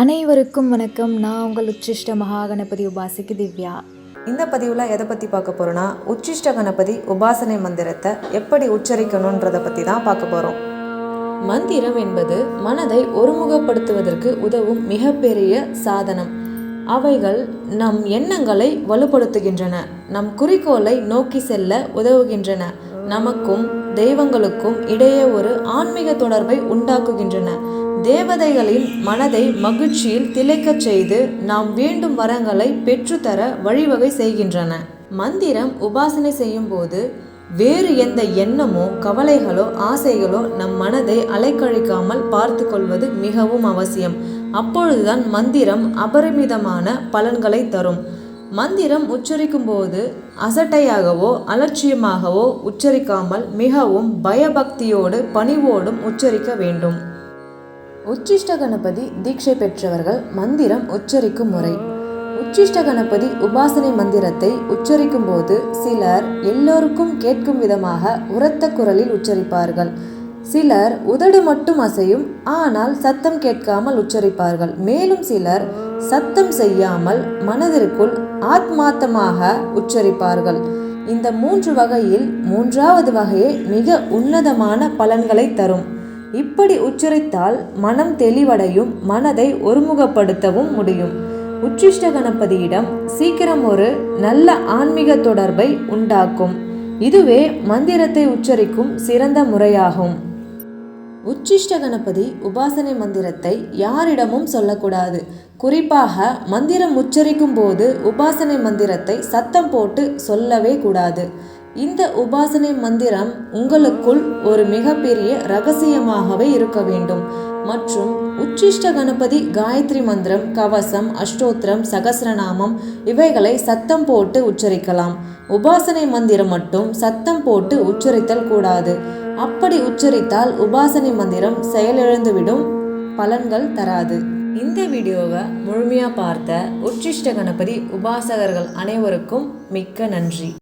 அனைவருக்கும் வணக்கம். நான் உங்கள் உச்சிஷ்ட மகாகணபதி உபாசிக்கு திவ்யா. இந்த பதிவில் எதை பற்றி பார்க்க போகிறோன்னா உச்சிஷ்ட கணபதி உபாசனை மந்திரத்தை எப்படி உச்சரிக்கணுன்றதை பற்றி தான் பார்க்க போகிறோம் மந்திரம் என்பது மனதை ஒருமுகப்படுத்துவதற்கு உதவும் மிகப்பெரிய சாதனம். அவைகள் நம் எண்ணங்களை வலுப்படுத்துகின்றன நம் குறிக்கோளை நோக்கி செல்ல உதவுகின்றன. நமக்கும் தெய்வங்களுக்கும் இடையே ஒரு ஆன்மீக தொடர்பை உண்டாக்குகின்றன. தேவதைகளின் மனதை மகிழ்ச்சியில் திளைக்கச் செய்து நாம் வேண்டும் வரங்களை பெற்றுத்தர வழிவகை செய்கின்றன. மந்திரம் உபாசனை செய்யும் போது வேறு எந்த எண்ணமோ கவலைகளோ ஆசைகளோ நம் மனதை அலைக்கழிக்காமல் பார்த்து கொள்வது மிகவும் அவசியம். அப்பொழுதுதான் மந்திரம் அபரிமிதமான பலன்களை தரும். மந்திரம் உச்சரிக்கும் போது அசட்டையாகவோ அலட்சியமாகவோ உச்சரிக்காமல் மிகவும் பயபக்தியோடு பணிவோடும் உச்சரிக்க வேண்டும். உச்சிஷ்ட கணபதி தீட்சை பெற்றவர்கள் மந்திரம் உச்சரிக்கும் முறை. உச்சிஷ்ட கணபதி உபாசனை மந்திரத்தை உச்சரிக்கும் போது சிலர் எல்லோருக்கும் கேட்கும் விதமாக உரத்த குரலில் உச்சரிப்பார்கள். சிலர் உதடு மட்டும் அசையும் ஆனால் சத்தம் கேட்காமல் உச்சரிப்பார்கள். மேலும் சிலர் சத்தம் செய்யாமல் மனதிற்குள் ஆத்மாத்தமாக உச்சரிப்பார்கள். இந்த மூன்று வகையில் மூன்றாவது வகையே மிக உன்னதமான பலன்களை தரும். இப்படி உச்சரித்தால் மனம் தெளிவடையும் மனதை ஒருமுகப்படுத்தவும் முடியும். உச்சிஷ்ட கணபதியிடம் சீக்கிரம் ஒரு நல்ல ஆன்மீக தொடர்பை உண்டாக்கும். இதுவே மந்திரத்தை உச்சரிக்கும் சிறந்த முறையாகும். உச்சிஷ்ட கணபதி உபாசனை மந்திரத்தை யாரிடமும் சொல்லக்கூடாது. குறிப்பாக மந்திரம் உச்சரிக்கும் போது உபாசனை மந்திரத்தை சத்தம் போட்டு சொல்லவே கூடாது. இந்த உபாசனை மந்திரம் உங்களுக்குள் ஒரு மிகப்பெரிய ரகசியமாகவே இருக்க வேண்டும். மற்றும் உச்சிஷ்ட கணபதி காயத்ரி மந்திரம் கவசம் அஷ்டோத்திரம் சகசிரநாமம் இவைகளை சத்தம் போட்டு உச்சரிக்கலாம். உபாசனை மந்திரம் மட்டும் சத்தம் போட்டு உச்சரித்தல் கூடாது. அப்படி உச்சரித்தால் உபாசனை மந்திரம் செயலிழந்துவிடும். பலன்கள் தராது. இந்த வீடியோவை முழுமையாக பார்த்த உச்சிஷ்ட கணபதி உபாசகர்கள் அனைவருக்கும் மிக்க நன்றி.